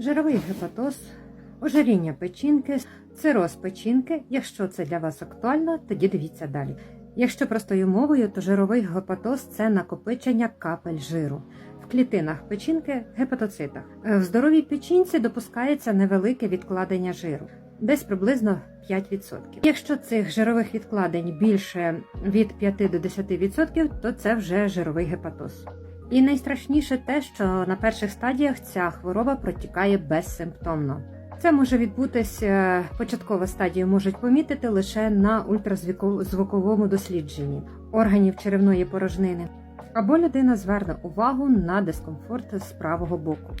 жировий гепатоз, ожиріння печінки, цироз печінки. Якщо це для вас актуально, тоді дивіться далі. Якщо простою мовою, то жировий гепатоз це накопичення капель жиру в клітинах печінки гепатоцитах. Е, В здоровій печінці допускається невелике відкладення жиру, десь приблизно 5%. Якщо цих жирових відкладень більше від 5 до 10%, то це вже жировий гепатоз. І найстрашніше те, що на перших стадіях ця хвороба протікає безсимптомно. Це може відбутися початкова стадія можуть помітити лише на ультразвуковому дослідженні органів черевної порожнини. Або людина зверне увагу на дискомфорт з правого боку.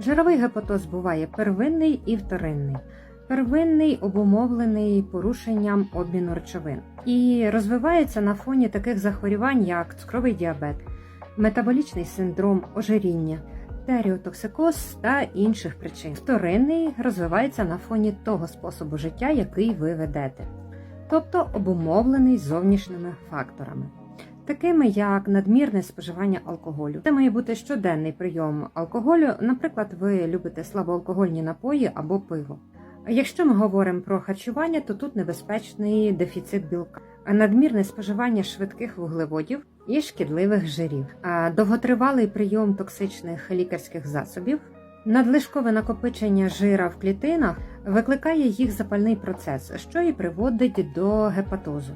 Жировий гепатоз буває первинний і вторинний. Первинний обумовлений порушенням обміну речовин і розвивається на фоні таких захворювань, як цукровий діабет, метаболічний синдром ожиріння, теріотоксикоз та інших причин. Вторинний розвивається на фоні того способу життя, який ви ведете, тобто обумовлений зовнішніми факторами. Такими як надмірне споживання алкоголю. Це має бути щоденний прийом алкоголю. Наприклад, ви любите слабоалкогольні напої або пиво. Якщо ми говоримо про харчування, то тут небезпечний дефіцит білка, надмірне споживання швидких вуглеводів і шкідливих жирів, довготривалий прийом токсичних лікарських засобів, надлишкове накопичення жира в клітинах викликає їх запальний процес, що і приводить до гепатозу.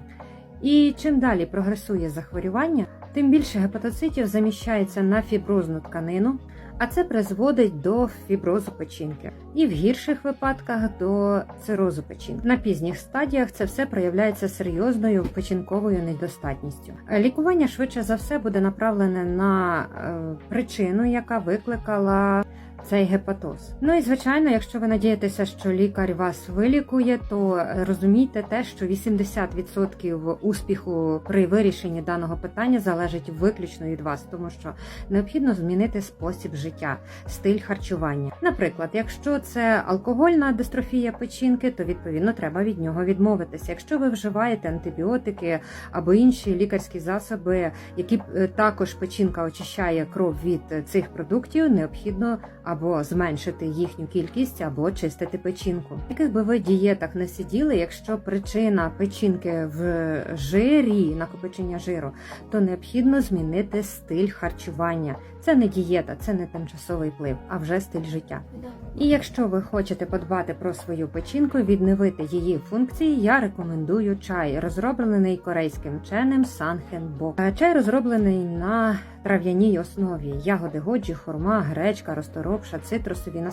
І чим далі прогресує захворювання, тим більше гепатоцитів заміщається на фіброзну тканину, а це призводить до фіброзу печінки, і в гірших випадках до цирозу печінки. На пізніх стадіях це все проявляється серйозною печінковою недостатністю. Лікування швидше за все буде направлене на е, причину, яка викликала цей гепатоз. Ну і звичайно, якщо ви надієтеся, що лікар вас вилікує, то розумійте те, що 80% успіху при вирішенні даного питання залежить виключно від вас, тому що необхідно змінити спосіб життя, стиль харчування. Наприклад, якщо це алкогольна дистрофія печінки, то відповідно треба від нього відмовитися. Якщо ви вживаєте антибіотики або інші лікарські засоби, які е, також печінка очищає кров від е, цих продуктів, необхідно або зменшити їхню кількість, або чистити печінку. Яких би ви дієтах не сиділи, якщо причина печінки в жирі, накопичення жиру, то необхідно змінити стиль харчування. Це не дієта, це не тимчасовий вплив, а вже стиль життя. І якщо ви хочете подбати про свою печінку, відновити її функції, я рекомендую чай, розроблений корейським вченим Санхен-бок. Е, Чай розроблений на трав'яній основі: ягоди годжі, хурма, гречка, розторопша, цитрусові